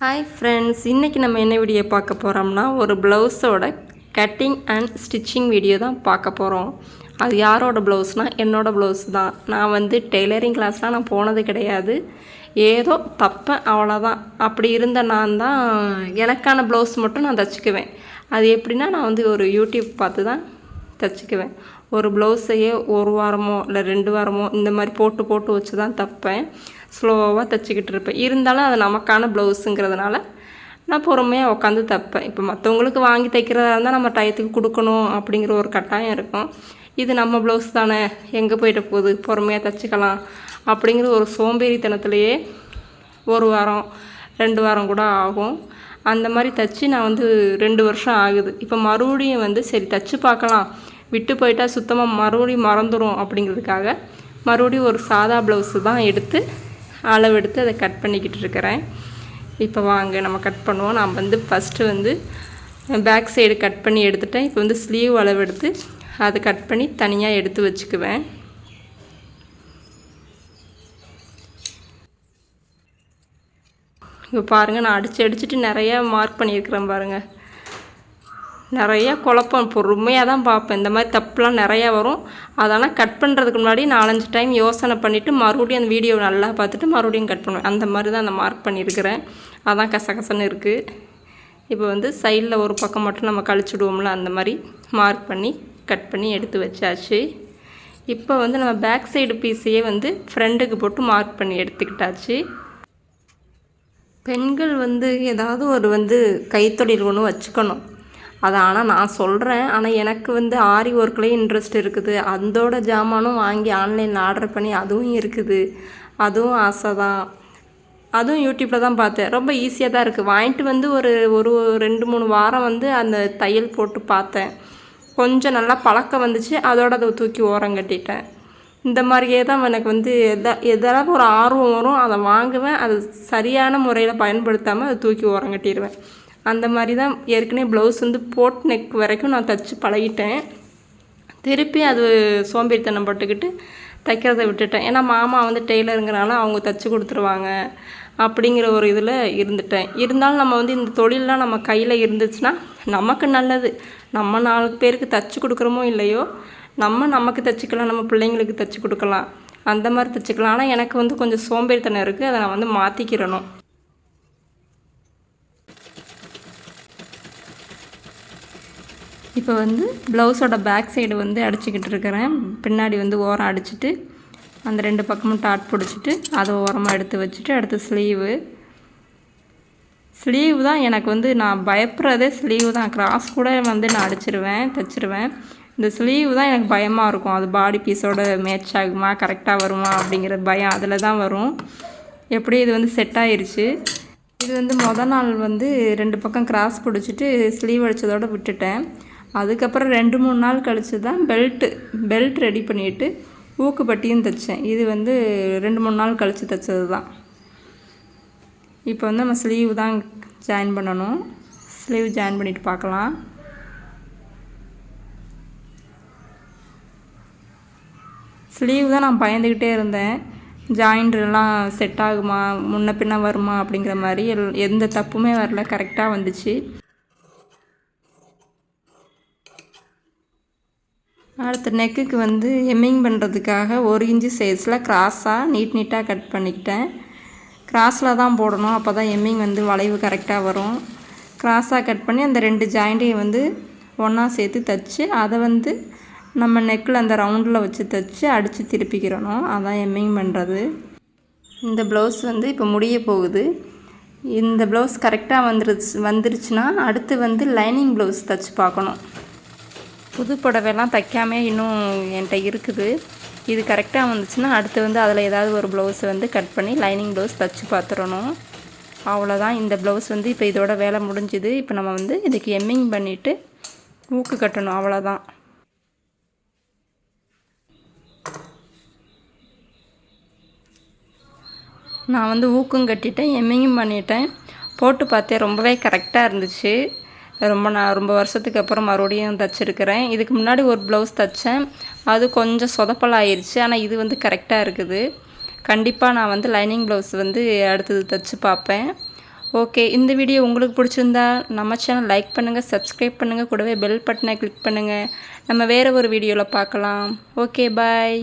Hi friends இன்றைக்கி நம்ம என்ன வீடியோ பார்க்க போகிறோம்னா ஒரு ப்ளவுஸோட கட்டிங் அண்ட் ஸ்டிச்சிங் வீடியோ தான் பார்க்க போகிறோம் அது யாரோட ப்ளவுஸ்னால் என்னோடய ப்ளவுஸ் தான். நான் வந்து டெய்லரிங் கிளாஸ்லாம் நான் போனது கிடையாது. ஏதோ தப்பேன் அவ்வளோதான் அப்படி இருந்த நான் தான் எனக்கான ப்ளவுஸ் மட்டும் நான் தச்சுக்குவேன். அது எப்படின்னா நான் வந்து ஒரு யூடியூப் பார்த்து தான் தச்சுக்குவேன். ஒரு ப்ளவுஸையே ஒரு வாரமோ இல்லை ரெண்டு வாரமோ இந்த மாதிரி போட்டு போட்டு வச்சு தான் தைப்பேன். ஸ்லோவாக தைச்சிக்கிட்டு இருப்பேன். இருந்தாலும் அது நமக்கான ப்ளவுஸுங்கிறதுனால நான் பொறுமையாக உட்காந்து தைப்பேன். இப்போ மற்றவங்களுக்கு வாங்கி தைக்கிறதா இருந்தால் நம்ம டயத்துக்கு கொடுக்கணும் அப்படிங்கிற ஒரு கட்டாயம் இருக்கும். இது நம்ம ப்ளவுஸ் தானே எங்கே போயிட்ட போகுது பொறுமையாக தைச்சிக்கலாம் அப்படிங்கிற ஒரு சோம்பேறித்தனத்துலேயே ஒரு வாரம் ரெண்டு வாரம் கூட ஆகும். அந்த மாதிரி தைச்சி நான் வந்து ரெண்டு வருஷம் ஆகுது. இப்போ மறுபடியும் வந்து சரி தைச்சி பார்க்கலாம். விட்டு போயிட்டால் சுத்தமாக மறுபடியும் மறந்துடும் அப்படிங்கிறதுக்காக மறுபடியும் ஒரு சாதா ப்ளவுஸு தான் எடுத்து அளவெடுத்து அதை கட் பண்ணிக்கிட்டு இருக்கிறேன். இப்போ வாங்க நம்ம கட் பண்ணுவோம். நான் வந்து ஃபஸ்ட்டு வந்து பேக் சைடு கட் பண்ணி எடுத்துட்டேன். இப்போ வந்து ஸ்லீவ் அளவெடுத்து அதை கட் பண்ணி தனியாக எடுத்து வச்சுக்குவேன். இப்போ பாருங்கள் நான் அடித்து அடிச்சுட்டு நிறையா மார்க் பண்ணியிருக்கிறேன் பாருங்கள் நிறையா குழப்பம் பொறுமையாக தான் பார்ப்பேன். இந்த மாதிரி தப்புலாம் நிறையா வரும். அதெல்லாம் கட் பண்ணுறதுக்கு முன்னாடி நாலஞ்சு டைம் யோசனை பண்ணிவிட்டு மறுபடியும் அந்த வீடியோ நல்லா பார்த்துட்டு மறுபடியும் கட் பண்ணுவேன். அந்த மாதிரி தான் அந்த மார்க் பண்ணியிருக்கிறேன். அதான் கசகசன்னு இருக்குது இப்போ வந்து சைடில் ஒரு பக்கம் மட்டும் நம்ம கழிச்சுடுவோம்ல அந்த மாதிரி மார்க் பண்ணி கட் பண்ணி எடுத்து வச்சாச்சு. இப்போ வந்து நம்ம பேக் சைடு பீஸையே வந்து ஃப்ரண்ட்டுக்கு போட்டு மார்க் பண்ணி எடுத்துக்கிட்டாச்சு. பெண்கள் வந்து ஏதாவது ஒரு வந்து கைத்தொழில் ஒன்று வச்சுக்கணும். அது ஆனால் நான் சொல்கிறேன் ஆனால் எனக்கு வந்து ஆரி ஒர்க்லேயும் இன்ட்ரெஸ்ட் இருக்குது. அதோட ஜாமானும் வாங்கி ஆன்லைனில் ஆர்டர் பண்ணி அதுவும் இருக்குது. அதுவும் ஆசை தான். அதுவும் யூடியூப்பில் தான் பார்த்தேன். ரொம்ப ஈஸியாக தான் இருக்குது வாங்கிட்டு வந்து ஒரு ஒரு ரெண்டு மூணு வாரம் வந்து அந்த தையல் போட்டு பார்த்தேன். கொஞ்சம் நல்லா பழக்கம் வந்துச்சு. அதோட அதை தூக்கி ஓரம் கட்டிட்டேன். இந்த மாதிரியே தான் எனக்கு வந்து எதா எதாவது ஒரு ஆர்வம் வரும். அதை வாங்குவேன். அது சரியான முறையில் பயன்படுத்தாமல் அதை தூக்கி ஓரம் கட்டிடுவேன் அந்த மாதிரி தான் ஏற்கனவே ப்ளவுஸ் வந்து போட் நெக் வரைக்கும் நான் தைச்சி பழகிட்டேன். திருப்பி அது சோம்பேறித்தனம் பட்டுக்கிட்டு தைக்கிறத விட்டுட்டேன். ஏன்னா மாமா வந்து டெய்லருங்கிறனால அவங்க தைச்சி கொடுத்துருவாங்க அப்படிங்கிற ஒரு இதில் இருந்துட்டேன். இருந்தாலும் நம்ம வந்து இந்த தொழிலெலாம் நம்ம கையில் இருந்துச்சுன்னா நமக்கு நல்லது. நம்ம நாலு பேருக்கு தைச்சி கொடுக்குறோமோ இல்லையோ நம்ம நமக்கு தைச்சிக்கலாம் நம்ம பிள்ளைங்களுக்கு தைச்சி கொடுக்கலாம். அந்த மாதிரி தைச்சிக்கலாம். ஆனால் எனக்கு வந்து கொஞ்சம் சோம்பேறித்தனம் இருக்குது. அதை நான் வந்து மாற்றிக்கிறணும் இப்போ வந்து ப்ளவுஸோட பேக் சைடு வந்து அடிச்சுக்கிட்டு இருக்கிறேன். பின்னாடி வந்து ஓரம் அடிச்சுட்டு அந்த ரெண்டு பக்கமும் டாட் பிடிச்சிட்டு அதை ஓரமாக எடுத்து வச்சுட்டு அடுத்து ஸ்லீவு. ஸ்லீவ் தான் எனக்கு வந்து நான் பயப்படுறதே ஸ்லீவ் தான். கிராஸ் கூட வந்து நான் அடிச்சிருவேன் தைச்சிருவேன். இந்த ஸ்லீவ் தான் எனக்கு பயமாக இருக்கும். அது பாடி பீஸோட மேட்ச் ஆகுமா கரெக்டாக வருமா அப்படிங்கிற பயம் அதில் தான் வரும். எப்படி இது வந்து செட் ஆயிடுச்சு இது வந்து மொதல் நாள் வந்து ரெண்டு பக்கம் கிராஸ் பிடிச்சிட்டு ஸ்லீவ் அடித்ததோடு விட்டுட்டேன். அதுக்கப்புறம் ரெண்டு மூணு நாள் கழித்து தான் பெல்ட்டு பெல்ட் ரெடி பண்ணிவிட்டு ஊக்குப்பட்டியும் தைச்சேன். இது வந்து ரெண்டு மூணு நாள் கழித்து தைச்சது தான் இப்போ வந்து நம்ம ஸ்லீவ் தான் ஜாயின் பண்ணணும். ஸ்லீவ் ஜாயின் பண்ணிவிட்டு பார்க்கலாம். ஸ்லீவ் தான் நான் பயந்துக்கிட்டே இருந்தேன். ஜாயிண்ட்லாம் செட் ஆகுமா முன்ன பின்ன வருமா அப்படிங்கிற மாதிரி எல் எந்த தப்புமே வரல. கரெக்டாக வந்துச்சு. அடுத்த நெக்குக்கு வந்து எம்மிங் பண்ணுறதுக்காக ஒரு இன்ச்சு சைஸில் க்ராஸாக நீட் நீட்டாக கட் பண்ணிக்கிட்டேன். க்ராஸில் தான் போடணும். அப்போ தான் எம்மிங் வந்து வளைவு கரெக்டாக வரும். கிராஸாக கட் பண்ணி அந்த ரெண்டு ஜாயிண்ட்டையும் வந்து ஒன்றா சேர்த்து தைச்சி அதை வந்து நம்ம நெக்கில் அந்த ரவுண்டில் வச்சு தைச்சி அடித்து திருப்பிக்கிறணும். அதான் எம்மிங் பண்ணுறது இந்த ப்ளவுஸ் வந்து இப்போ முடிய போகுது. இந்த ப்ளவுஸ் கரெக்டாக வந்துருச்சு வந்துருச்சுன்னா அடுத்து வந்து லைனிங் ப்ளவுஸ் தைச்சி பார்க்கணும். புது புடவைலாம் தைக்காமே இன்னும் என்கிட்ட இருக்குது. இது கரெக்டாக வந்துச்சுன்னா அடுத்து வந்து அதில் ஏதாவது ஒரு ப்ளவுஸை வந்து கட் பண்ணி லைனிங் ப்ளவுஸ் தைச்சி பார்த்துடணும். அவ்வளோதான் இந்த ப்ளவுஸ் வந்து இப்போ இதோட வேலை முடிஞ்சுது. இப்போ நம்ம வந்து இதுக்கு எம்மிங் பண்ணிவிட்டு ஊக்கு கட்டணும். அவ்வளோதான் நான் வந்து ஊக்கும் கட்டிட்டேன். எம்மிங்கும் பண்ணிட்டேன். போட்டு பார்த்தேன் ரொம்பவே கரெக்டாக இருந்துச்சு. ரொம்ப நான் ரொம்ப வருஷத்துக்கு அப்புறம் மறுபடியும் தைச்சிருக்கிறேன். இதுக்கு முன்னாடி ஒரு ப்ளவுஸ் தைச்சேன். அது கொஞ்சம் சொதப்பலாயிருச்சு ஆனால் இது வந்து கரெக்டாக இருக்குது. கண்டிப்பாக நான் வந்து லைனிங் ப்ளவுஸ் வந்து அடுத்தது தைச்சி பார்ப்பேன். ஓகே இந்த வீடியோ உங்களுக்கு பிடிச்சிருந்தா நம்ம சேனல் லைக் பண்ணுங்கள் சப்ஸ்கிரைப் பண்ணுங்கள் கூடவே பெல் பட்டனை கிளிக் பண்ணுங்கள் நம்ம வேறு ஒரு வீடியோவில் பார்க்கலாம். Okay bye